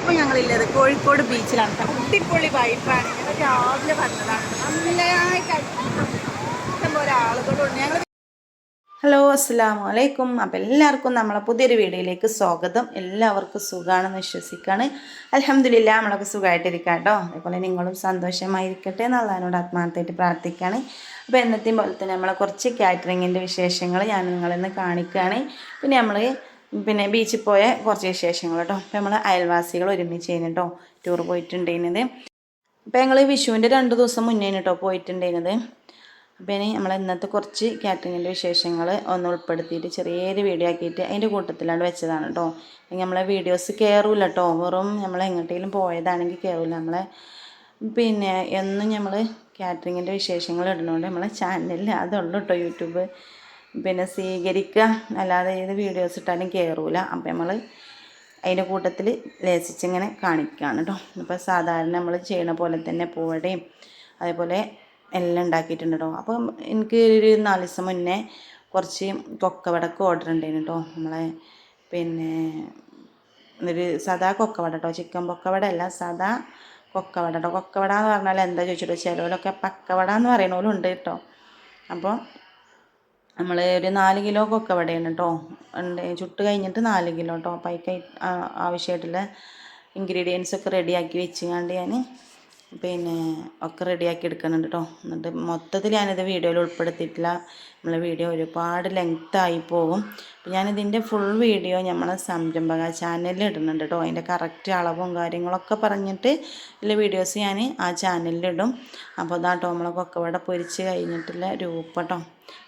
ഇപ്പൊ ഞങ്ങളില്ലത് കോഴിക്കോട് ബീച്ചിലാണ്. അടിപൊളി വൈബാണ് ഞങ്ങൾ രാവിലെ വന്നതാണ്. നന്നായിട്ട് ഇഷ്ടംപോലെ ആളുകളുണ്ട് ഞങ്ങൾ ഹലോ അസ്സാം വലൈക്കും അപ്പം എല്ലാവർക്കും നമ്മളെ പുതിയൊരു വീഡിയോയിലേക്ക് സ്വാഗതം. എല്ലാവർക്കും സുഖമാണെന്ന് വിശ്വസിക്കുകയാണ് അലഹമില്ല നമ്മളൊക്കെ സുഖമായിട്ടിരിക്കാം കേട്ടോ. അതേപോലെ നിങ്ങളും സന്തോഷമായിരിക്കട്ടെ എന്നുള്ളതിനോട് ആത്മാർത്ഥമായിട്ട് പ്രാർത്ഥിക്കുകയാണ് അപ്പോൾ എന്നത്തെയും പോലെ തന്നെ നമ്മളെ കുറച്ച് കാറ്ററിങ്ങിന്റെ വിശേഷങ്ങൾ ഞാൻ നിങ്ങളിന്ന് കാണിക്കുകയാണ്. പിന്നെ നമ്മൾ പിന്നെ ബീച്ചിൽ പോയ കുറച്ച് വിശേഷങ്ങൾ കേട്ടോ അപ്പോൾ നമ്മൾ അയൽവാസികൾ ഒരുമിച്ച് കഴിഞ്ഞിട്ടോ ടൂർ പോയിട്ടുണ്ടായിരുന്നത്. അപ്പോൾ ഞങ്ങൾ വിഷുവിന്റെ രണ്ട് ദിവസം മുന്നേ കേട്ടോ പോയിട്ടുണ്ടായിരുന്നത്. അപ്പോൾ ഇനി നമ്മൾ ഇന്നത്തെ കുറച്ച് കാറ്ററിങ്ങിന്റെ വിശേഷങ്ങൾ ഒന്ന് ഉൾപ്പെടുത്തിയിട്ട് ചെറിയൊരു വീഡിയോ ആക്കിയിട്ട് അതിന്റെ കൂട്ടത്തിലാണ് വെച്ചതാണ് കേട്ടോ നമ്മളെ വീഡിയോസ് കയറില്ല കേട്ടോ വെറും നമ്മൾ എങ്ങോട്ടെങ്കിലും പോയതാണെങ്കിൽ കയറില്ല നമ്മളെ പിന്നെ എന്നും നമ്മൾ കാറ്ററിങ്ങിന്റെ വിശേഷങ്ങൾ ഇടുന്നതുകൊണ്ട് നമ്മളെ ചാനലിൽ അതുള്ളൂ കേട്ടോ യൂട്യൂബ്. പിന്നെ സ്വീകരിക്കുക. അല്ലാതെ ഏത് വീഡിയോസ് ഇട്ടാലും കയറൂല അപ്പം നമ്മൾ അതിന്റെ കൂട്ടത്തിൽ ലസിച്ചിങ്ങനെ കാണിക്കുകയാണ് കേട്ടോ അപ്പോൾ സാധാരണ നമ്മൾ ചെയ്യണ പോലെ തന്നെ പൂവടയും അതേപോലെ എല്ലാം ഉണ്ടാക്കിയിട്ടുണ്ട് കേട്ടോ അപ്പം എനിക്ക് ഒരു നാല് ദിവസം മുന്നേ കുറച്ച് കൊക്കവടക്ക് ഓർഡർ ഉണ്ടായിരുന്നു കേട്ടോ നമ്മളെ പിന്നെ ഒരു സദാ കൊക്കവട കേട്ടോ ചിക്കൻ പൊക്കവട അല്ല സദാ കൊക്കവട കേട്ടോ കൊക്കവട എന്ന് പറഞ്ഞാൽ എന്താ ചോദിച്ചിട്ടോ ചിലവരൊക്കെ പക്കവട എന്ന് പറയണ പോലും ഉണ്ട് കേട്ടോ അപ്പോൾ നമ്മൾ ഒരു നാല് കിലോ കൊക്കവടയാണ് കേട്ടോ ഉണ്ട് ചുട്ട് കഴിഞ്ഞിട്ട് നാല് കിലോ കേട്ടോ അപ്പം അതിക്ക് ആവശ്യമായിട്ടുള്ള ഇൻഗ്രീഡിയൻസ് ഒക്കെ റെഡിയാക്കി വെച്ചുകൊണ്ട് ഞാൻ പിന്നെ ഒക്കെ റെഡിയാക്കി എടുക്കുന്നുണ്ട് കേട്ടോ എന്നിട്ട് മൊത്തത്തിൽ ഞാനിത് വീഡിയോയിൽ ഉൾപ്പെടുത്തിയിട്ടില്ല. നമ്മളെ വീഡിയോ ഒരുപാട് ലെങ്ത്തായി പോകും. അപ്പം ഞാനിതിന്റെ ഫുൾ വീഡിയോ നമ്മളെ സംരംഭക ചാനലിൽ ഇടുന്നുണ്ട് കേട്ടോ അതിന്റെ കറക്റ്റ് അളവും കാര്യങ്ങളൊക്കെ പറഞ്ഞിട്ട് ഉള്ള വീഡിയോസ് ഞാൻ ആ ചാനലിൽ ഇടും. അപ്പോൾ അതാട്ടോ നമ്മളെ കൊക്കവട പൊരിച്ച് കഴിഞ്ഞിട്ടുള്ള രൂപ കേട്ടോ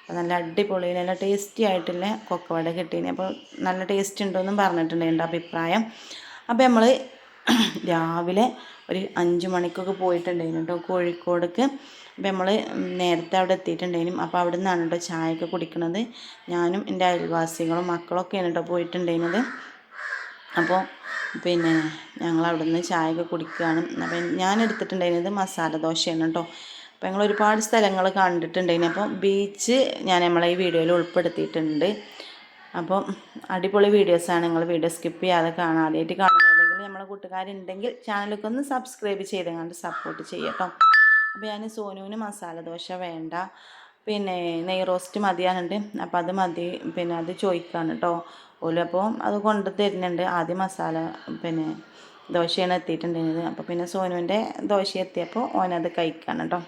അപ്പോൾ നല്ല അടിപൊളി നല്ല ടേസ്റ്റി ആയിട്ടുള്ള കൊക്കവട കിട്ടീനി. അപ്പോൾ നല്ല ടേസ്റ്റ് ഉണ്ടോ എന്നും പറഞ്ഞിട്ടുണ്ട് എന്റെ അഭിപ്രായം. അപ്പോൾ നമ്മൾ രാവിലെ ഒരു അഞ്ച് മണിക്കൊക്കെ പോയിട്ടുണ്ടായിരുന്നു കേട്ടോ കോഴിക്കോടേക്ക്. അപ്പോൾ നമ്മൾ നേരത്തെ അവിടെ എത്തിയിട്ടുണ്ടായിരുന്നു. അപ്പോൾ അവിടെ നിന്നാണ് കേട്ടോ ചായയൊക്കെ കുടിക്കുന്നത് ഞാനും എന്റെ അയൽവാസികളും മക്കളൊക്കെയാണ് കേട്ടോ പോയിട്ടുണ്ടായിരുന്നത്. അപ്പോൾ പിന്നെ ഞങ്ങൾ അവിടെ നിന്ന് ചായയൊക്കെ കുടിക്കുകയാണ്. അപ്പം ഞാൻ എടുത്തിട്ടുണ്ടായിരുന്നത് മസാല ദോശയാണ് കേട്ടോ. അപ്പോൾ ഞങ്ങൾ ഒരുപാട് സ്ഥലങ്ങൾ കണ്ടിട്ടുണ്ടായിരുന്നു. അപ്പോൾ ബീച്ച് ഞാൻ നമ്മളെ ഈ വീഡിയോയിൽ ഉൾപ്പെടുത്തിയിട്ടുണ്ട്. അപ്പോൾ അടിപൊളി വീഡിയോസാണ് നിങ്ങൾ വീഡിയോ സ്കിപ്പ് ചെയ്യാതെ കാണാം ആദ്യമായിട്ട് കാണുന്ന ഏതെങ്കിലും നമ്മളെ കൂട്ടുകാരുണ്ടെങ്കിൽ ചാനലൊക്കെ ഒന്ന് സബ്സ്ക്രൈബ് ചെയ്തങ്ങാണ്ട് സപ്പോർട്ട് ചെയ്യട്ടോ അപ്പോൾ ഞാൻ സോനുവിന് മസാല ദോശ വേണ്ട. പിന്നെ നെയ് റോസ്റ്റ് മതിയാനുണ്ട്. അപ്പോൾ അത് മതി. പിന്നെ അത് ചോദിക്കാണ് കേട്ടോ ഓൽ അപ്പോൾ അത് കൊണ്ട് തരുന്നുണ്ട്. ആദ്യം മസാല പിന്നെ ദോശയാണ് എത്തിയിട്ടുണ്ടായിരുന്നത്. അപ്പോൾ പിന്നെ സോനുവിന്റെ ദോശ എത്തിയപ്പോൾ ഓനത് കഴിക്കാണ് കേട്ടോ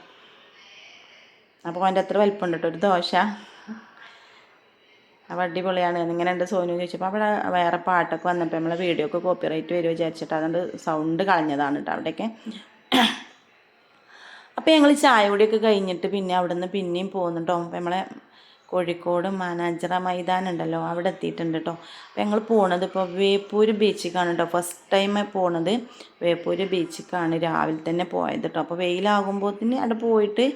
അപ്പോൾ അവന്റെ അത്ര വലിപ്പമുണ്ട് കേട്ടോ ഒരു ദോശ. അപ്പോൾ അടിപൊളിയാണ്. ഇങ്ങനെ ഉണ്ട് സോനു ചോദിച്ചപ്പോൾ അവിടെ വേറെ പാട്ടൊക്കെ വന്നപ്പോൾ നമ്മളെ വീഡിയോ ഒക്കെ കോപ്പിറൈറ്റ് വരുമോ വിചാരിച്ചിട്ട് അതുകൊണ്ട് സൗണ്ട് കളഞ്ഞതാണ് കേട്ടോ അവിടെയൊക്കെ. അപ്പോൾ ഞങ്ങൾ ചായ കൂടിയൊക്കെ കഴിഞ്ഞിട്ട് പിന്നെ അവിടെ നിന്ന് പിന്നെയും പോകുന്നുണ്ടോ അപ്പോൾ നമ്മളെ കോഴിക്കോട് മാനാഞ്ചിറ മൈതാനം ഉണ്ടല്ലോ അവിടെ എത്തിയിട്ടുണ്ട് കേട്ടോ അപ്പോൾ ഞങ്ങൾ പോണത് ഇപ്പോൾ വേപ്പൂര് ബീച്ചിക്കാണ് കേട്ടോ ഫസ്റ്റ് ടൈം പോണത് വേപ്പൂര് ബീച്ചിക്കാണ് രാവിലെ തന്നെ പോയത് കേട്ടോ അപ്പോൾ വെയിലാകുമ്പോഴത്തേന് അവിടെ പോയിട്ട്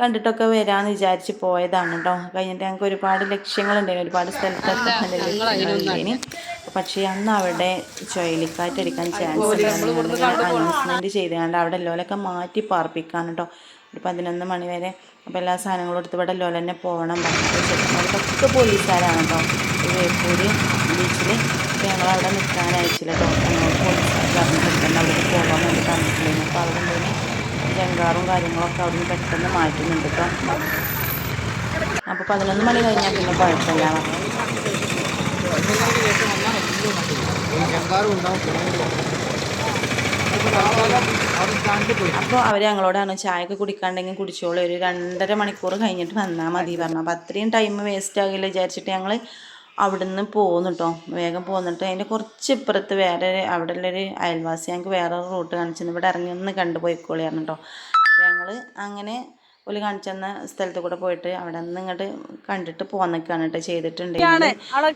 കണ്ടിട്ടൊക്കെ വരാമെന്ന് വിചാരിച്ച് പോയതാണ് കേട്ടോ കഴിഞ്ഞിട്ട് ഞങ്ങൾക്ക് ഒരുപാട് ലക്ഷ്യങ്ങളുണ്ടായിരുന്നു ഒരുപാട് സ്ഥലത്തൊക്കെ പക്ഷേ അന്ന് അവിടെ ചുഴലിക്കാറ്റടിക്കാൻ ചാൻസ് അനൗൺസ്മെന്റ് ചെയ്തുകൊണ്ട് അവിടെ ലോലൊക്കെ മാറ്റി പാർപ്പിക്കാൻ കേട്ടോ ഒരു പതിനൊന്ന് മണി വരെ അപ്പോൾ എല്ലാ സാധനങ്ങളും എടുത്ത് ഇവിടെ ലോല തന്നെ പോകണം അവർക്കൊക്കെ പോലീസുകാരാണ് കേട്ടോ വേപ്പൂര് ബീച്ചിൽ അപ്പോൾ ഞങ്ങൾ അവിടെ നിൽക്കാൻ അയച്ചില്ല കേട്ടോ പോലീസുകാർ പറഞ്ഞിട്ടുണ്ട്. അവിടെ പോകാൻ വേണ്ടി തന്നിട്ടുണ്ടായിരുന്നു അപ്പോൾ അവിടെ എന്തെങ്കിലും ജങ്കാറും കാര്യങ്ങളൊക്കെ അവിടുന്ന് പെട്ടെന്ന് മാറ്റുന്നുണ്ട് കേട്ടോ അപ്പോൾ പതിനൊന്ന് മണി കഴിഞ്ഞാൽ പിന്നെ കുഴപ്പമില്ല. അപ്പോൾ അവർ ഞങ്ങളോടാണ് ചായയൊക്കെ കുടിക്കാണ്ടെങ്കിൽ കുടിച്ചോളൂ. ഒരു രണ്ടര മണിക്കൂർ കഴിഞ്ഞിട്ട് വന്നാൽ മതി. പറഞ്ഞു അപ്പോൾ അത്രയും ടൈം വേസ്റ്റ് ആകില്ല വിചാരിച്ചിട്ട് ഞങ്ങൾ അവിടുന്ന് പോന്നു കേട്ടോ വേഗം പോന്നിട്ട് അതിന്റെ കുറച്ച് ഇപ്പുറത്ത് വേറെ അവിടെ ഉള്ളൊരു അയൽവാസി ഞങ്ങൾക്ക് വേറെ റൂട്ട് കാണിച്ചു ഇവിടെ ഇറങ്ങി ഒന്ന് കണ്ടുപോയിക്കോളിയാണ് കേട്ടോ അപ്പോൾ ഞങ്ങൾ അങ്ങനെ ഒരു കാണിച്ചെന്ന സ്ഥലത്ത് കൂടെ പോയിട്ട് അവിടെ നിന്ന് ഇങ്ങോട്ട് കണ്ടിട്ട് പോന്നൊക്കെയാണ് കേട്ടോ ചെയ്തിട്ടുണ്ട്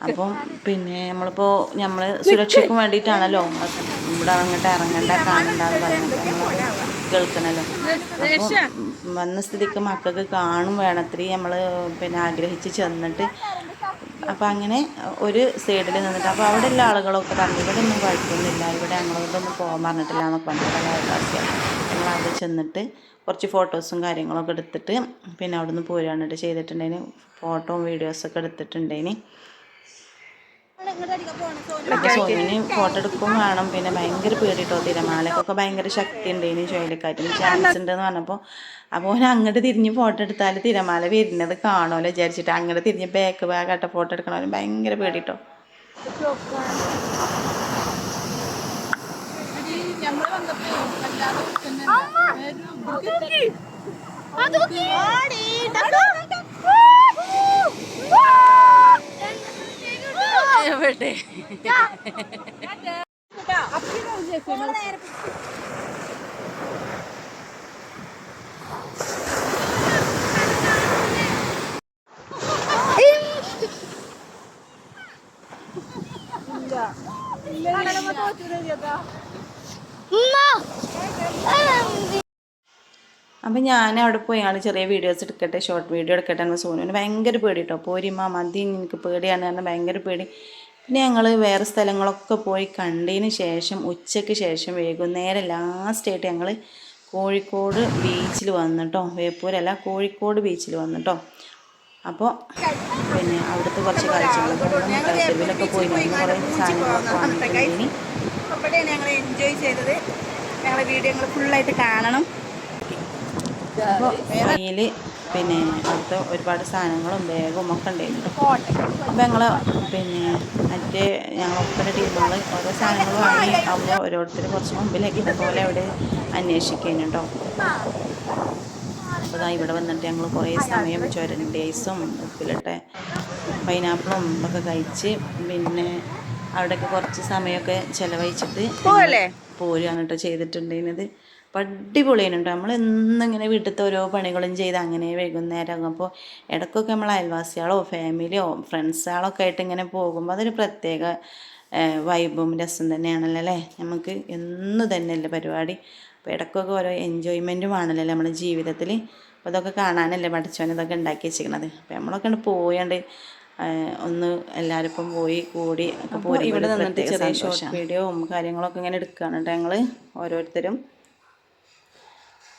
അപ്പം പിന്നെ നമ്മളിപ്പോൾ നമ്മൾ സുരക്ഷയ്ക്ക് വേണ്ടിയിട്ടാണല്ലോ ഇവിടെ അങ്ങോട്ട് ഇറങ്ങണ്ട കാണണ്ടെന്ന് പറയുന്നത് കേൾക്കണല്ലോ. അപ്പോൾ വന്ന സ്ഥിതിക്ക് മക്കൾക്ക് കാണും വേണത്തിരി നമ്മൾ പിന്നെ ആഗ്രഹിച്ച് ചെന്നിട്ട് അപ്പോൾ അങ്ങനെ ഒരു സൈഡിൽ നിന്നിട്ട് അപ്പോൾ അവിടെ ഉള്ള ആളുകളൊക്കെ പറഞ്ഞു ഇവിടെ ഒന്നും കുഴപ്പമൊന്നുമില്ല ഇവിടെ ഞങ്ങളോടൊന്നും പോകാൻ പറഞ്ഞിട്ടില്ല എന്നൊക്കെ പറഞ്ഞിട്ടുള്ള ഞങ്ങൾ അവിടെ ചെന്നിട്ട് കുറച്ച് ഫോട്ടോസും കാര്യങ്ങളൊക്കെ എടുത്തിട്ട് പിന്നെ അവിടെ നിന്ന് പോരാണ് ചെയ്തിട്ടുണ്ടെങ്കിൽ ഫോട്ടോയും വീഡിയോസൊക്കെ എടുത്തിട്ടുണ്ടെങ്കിൽ സോനുവിന് ഫോട്ടോ എടുക്കും വേണം. പിന്നെ ഭയങ്കര പേടിട്ടോ തിരമാലക്കൊക്കെ ഭയങ്കര ശക്തി ഉണ്ട് ഇനി ചുഴലിക്കാറ്റിന് ചാൻസ് ഉണ്ടെന്ന് പറഞ്ഞപ്പോൾ അപ്പോൾ ഓൻ അങ്ങോട്ട് തിരിഞ്ഞ് ഫോട്ടോ എടുത്താൽ തിരമാല വരുന്നത് കാണുമല്ലോ വിചാരിച്ചിട്ട്. അങ്ങോട്ട് തിരിഞ്ഞ് ബാക്ക് ബാഗായിട്ട് ഫോട്ടോ എടുക്കണവന് ഭയങ്കര പേടിട്ടോ. എവിടെ അപ്പം ഞാൻ അവിടെ പോയി ആൾ ചെറിയ വീഡിയോസ് എടുക്കട്ടെ ഷോർട്ട് വീഡിയോ എടുക്കട്ടെ എന്ന് സോനുവിന് ഭയങ്കര പേടി കേട്ടോ പോരിമ്മ മതി എനിക്ക് പേടിയാണ് കാരണം ഭയങ്കര പേടി. പിന്നെ ഞങ്ങൾ വേറെ സ്ഥലങ്ങളൊക്കെ പോയി കണ്ടതിന് ശേഷം ഉച്ചയ്ക്ക് ശേഷം വൈകുന്നേരം ലാസ്റ്റായിട്ട് ഞങ്ങൾ കോഴിക്കോട് ബീച്ചിൽ വന്നിട്ടോ. വേപ്പൂരല്ല കോഴിക്കോട് ബീച്ചിൽ വന്നിട്ടോ. അപ്പോൾ പിന്നെ അവിടുത്തെ കുറച്ച് കാഴ്ചകളൊക്കെ പോയി കുറേ സാധനങ്ങളൊക്കെ വാങ്ങിയിട്ടുണ്ടെങ്കിൽ അവിടെയാണ് ഞങ്ങൾ എൻജോയ് ചെയ്തത്. ഞങ്ങളെ വീഡിയോ ഫുള്ളായിട്ട് കാണണം. അപ്പോൾ കയ്യിൽ പിന്നെ അടുത്ത് ഒരുപാട് സാധനങ്ങളും ബാഗും ഒക്കെ ഉണ്ടായിരുന്നു അപ്പോൾ ഞങ്ങൾ പിന്നെ മറ്റേ ഞങ്ങൾ ഒപ്പന ടീമുകൾ ഓരോ സാധനങ്ങൾ വാങ്ങി അപ്പോൾ ഓരോരുത്തർ കുറച്ച് മുമ്പിലേക്ക് ഇതുപോലെ അവിടെ അന്വേഷിക്കുന്നു കേട്ടോ. അപ്പോൾ ഇവിടെ വന്നിട്ട് ഞങ്ങൾ കുറേ സമയം ചുരണ്ടേസും ഉപ്പിലിട്ടെ പൈനാപ്പിളും ഒക്കെ കഴിച്ച് പിന്നെ അവിടെയൊക്കെ കുറച്ച് സമയമൊക്കെ ചിലവഴിച്ചിട്ട് പോരുകയാണ് കേട്ടോ ചെയ്തിട്ടുണ്ടായിരുന്നത്. അപ്പം അടിപൊളിയാണ് കേട്ടോ നമ്മൾ എന്നിങ്ങനെ വീട്ടിലത്തെ ഓരോ പണികളും ചെയ്ത് അങ്ങനെ വൈകുന്നേരം അപ്പോൾ ഇടയ്ക്കൊക്കെ നമ്മൾ അയൽവാസികളോ ഫാമിലിയോ ഫ്രണ്ട്സുകളൊക്കെ ആയിട്ട് ഇങ്ങനെ പോകുമ്പോൾ അതൊരു പ്രത്യേക വൈബും രസം തന്നെയാണല്ലോ അല്ലേ? നമുക്ക് എന്നു തന്നെയല്ലേ പരിപാടി. അപ്പോൾ ഇടയ്ക്കൊക്കെ ഓരോ എൻജോയ്മെന്റും ആണല്ലോ നമ്മുടെ ജീവിതത്തിൽ അപ്പോൾ ഇതൊക്കെ കാണാനല്ലേ പഠിച്ചവൻ ഇതൊക്കെ ഉണ്ടാക്കി വെച്ചിരിക്കണത്. അപ്പോൾ നമ്മളൊക്കെ ഉണ്ട് പോയാണ്ട് ഒന്ന് എല്ലാവരും ഇപ്പം പോയി കൂടി ഒക്കെ പോയി ഇവിടെ നിന്നിട്ട് ചെറിയ ഷോർട്ട് വീഡിയോവും കാര്യങ്ങളൊക്കെ ഇങ്ങനെ എടുക്കുകയാണ് കേട്ടോ ഞങ്ങൾ ഓരോരുത്തരും.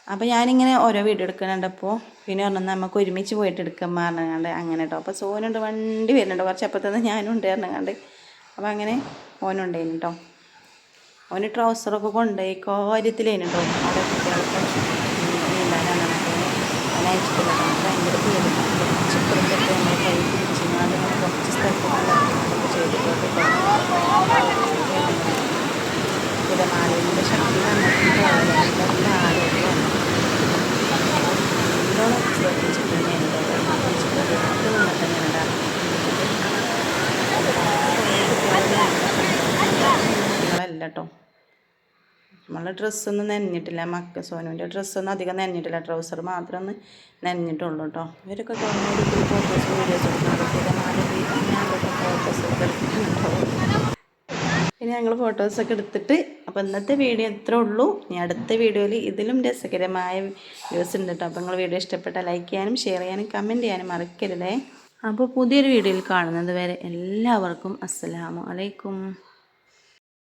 അപ്പോൾ ഞാനിങ്ങനെ ഓരോ വീഡിയോ എടുക്കുന്നുണ്ടപ്പോൾ പിന്നെ പറഞ്ഞു നമുക്ക് ഒരുമിച്ച് പോയിട്ട് എടുക്കാൻ പറഞ്ഞാണ്ട് അങ്ങനെ കേട്ടോ അപ്പോൾ സോനുണ്ട് വണ്ടി വരുന്നുണ്ട്. കുറച്ച് അപ്പത്തുനിന്ന് ഞാനും ഉണ്ട് പറഞ്ഞുകൊണ്ട് അപ്പോൾ അങ്ങനെ ഓനുണ്ടായിരുന്നു കേട്ടോ ഓന് ട്രൗസറൊക്കെ കൊണ്ടുപോയി കാര്യത്തിലേനു അവിടെ കുട്ടികൾക്ക് നീന്താനാണ്. ഭയങ്കര പേര് കുറച്ച് പുറത്തൊക്കെ കൈ കുറച്ച് സ്ഥലത്തൊക്കെ ചെയ്തിട്ടൊക്കെ തിരമാലയുടെ ശക്തി വന്നിട്ട് ആരോഗ്യം നല്ലോണം ശ്രദ്ധിച്ചിട്ടുണ്ട് എന്റെ അടുത്ത് വന്നിട്ട് കുട്ടികളല്ല കേട്ടോ നമ്മളെ ഡ്രസ്സൊന്നും നനഞ്ഞിട്ടില്ല മക്ക സോനുവിന്റെ ഡ്രസ്സൊന്നും അധികം നനഞ്ഞിട്ടില്ല. ട്രൗസർ മാത്രം ഒന്ന് നനഞ്ഞിട്ടുള്ളൂ കേട്ടോ ഇവരൊക്കെ ഗവൺമെന്റ് ഫോട്ടോസ് വീഡിയോസ് ഫോട്ടോസ് ഒക്കെ എടുക്കുന്നുണ്ടോ. ഇനി ഞങ്ങൾ ഫോട്ടോസൊക്കെ എടുത്തിട്ട് അപ്പോൾ ഇന്നത്തെ വീഡിയോ ഇത്രേ ഉള്ളൂ. ഇനി അടുത്ത വീഡിയോയിൽ ഇതിലും രസകരമായ വ്യൂസ് ഉണ്ട് കേട്ടോ അപ്പോൾ നിങ്ങൾ വീഡിയോ ഇഷ്ടപ്പെട്ടാൽ ലൈക്ക് ചെയ്യാനും ഷെയർ ചെയ്യാനും കമന്റ് ചെയ്യാനും മറക്കരുതേ. അപ്പോൾ പുതിയൊരു വീഡിയോയിൽ കാണുന്നത് വരെ എല്ലാവർക്കും അസ്സലാമു അലൈക്കും.